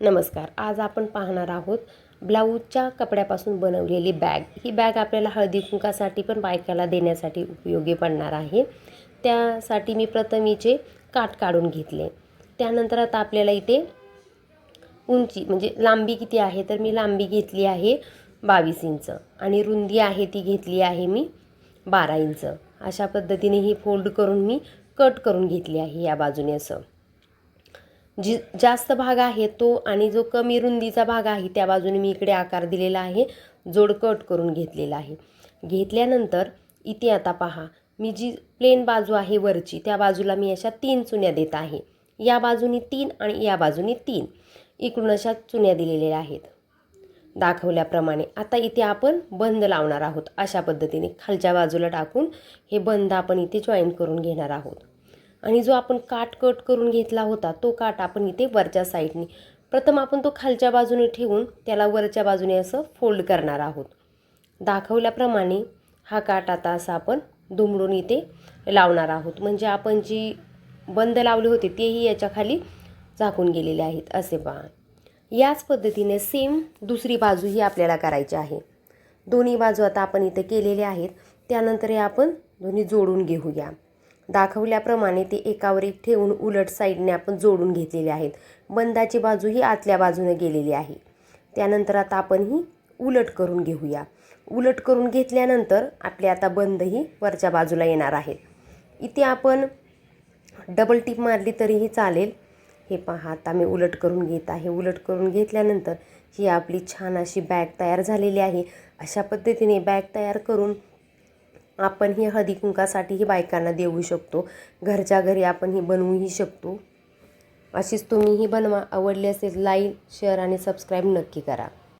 नमस्कार. आज आपण पाहणार आहोत ब्लाऊजच्या कपड्यापासून बनवलेली बॅग. ही बॅग आपल्याला हळदी कुंकासाठी पण बायकाला देण्यासाठी उपयोगी पडणार आहे. त्यासाठी मी प्रथम हिचे काठ काढून घेतले. त्यानंतर आता आपल्याला इथे उंची म्हणजे लांबी किती आहे? तर मी लांबी घेतली आहे बावीस इंच आणि रुंदी आहे ती घेतली आहे मी बारा इंच. अशा पद्धतीने ही फोल्ड करून मी कट करून घेतली आहे या बाजूने असं. जी जास्त भाग आहे तो आणि जो कमी रुंदीचा भाग आहे त्या बाजूने मी इकडे आकार दिलेला आहे जोड कट करून घेतलेला आहे. घेतल्यानंतर इथे आता पहा मी जी प्लेन बाजू आहे वरची त्या बाजूला मी अशा तीन चुन्या देत आहे. या बाजूने तीन आणि या बाजूने तीन. इकडून अशा चुन्या दिलेल्या आहेत. दाखवल्याप्रमाणे आता इथे आपण बंद लावणार आहोत. अशा पद्धतीने खालच्या बाजूला टाकून हे बंद आपण इथे जॉईन करून घेणार आहोत. आणि जो आपण काट कट करून घेतला होता तो काट आपण इथे वरच्या साईडने प्रथम आपण तो खालच्या बाजूने ठेवून त्याला वरच्या बाजूने असं फोल्ड करणार आहोत. दाखवल्याप्रमाणे हा काट आता असा आपण दुमडून इथे लावणार आहोत. म्हणजे आपण जी बंद लावले होते तेही याच्या खाली झाकून गेलेले आहेत. असे पहा. याच पद्धतीने सेम दुसरी बाजूही आपल्याला करायची आहे. दोन्ही बाजू आता आपण इथे केलेल्या आहेत. त्यानंतर हे आपण दोन्ही जोडून घेऊया. दाखवल्याप्रमाणे ते एकावर एक ठेवून उलट साईडने आपण जोडून घेतलेले आहेत. बंदाची बाजू ही आतल्या बाजूने गेलेली आहे. त्यानंतर आता आपण ही उलट करून घेऊया. उलट करून घेतल्यानंतर आपले आता बंद ही वरच्या बाजूला येणार आहेत. इथे आपण डबल टिप मारली तरीही चालेल. हे पहा आता मी उलट करून घेत आहे. उलट करून घेतल्यानंतर ही आपली छान अशी बॅग तयार झालेली आहे. अशा पद्धतीने बॅग तयार करून आपण ही हळदी कुंकासाठीही बायकांना देऊ शकतो. घरच्या घरी आपण ही बनवूही शकतो. अशीच तुम्हीही बनवा. आवडली असेल लाईक शेअर आणि सबस्क्राईब नक्की करा.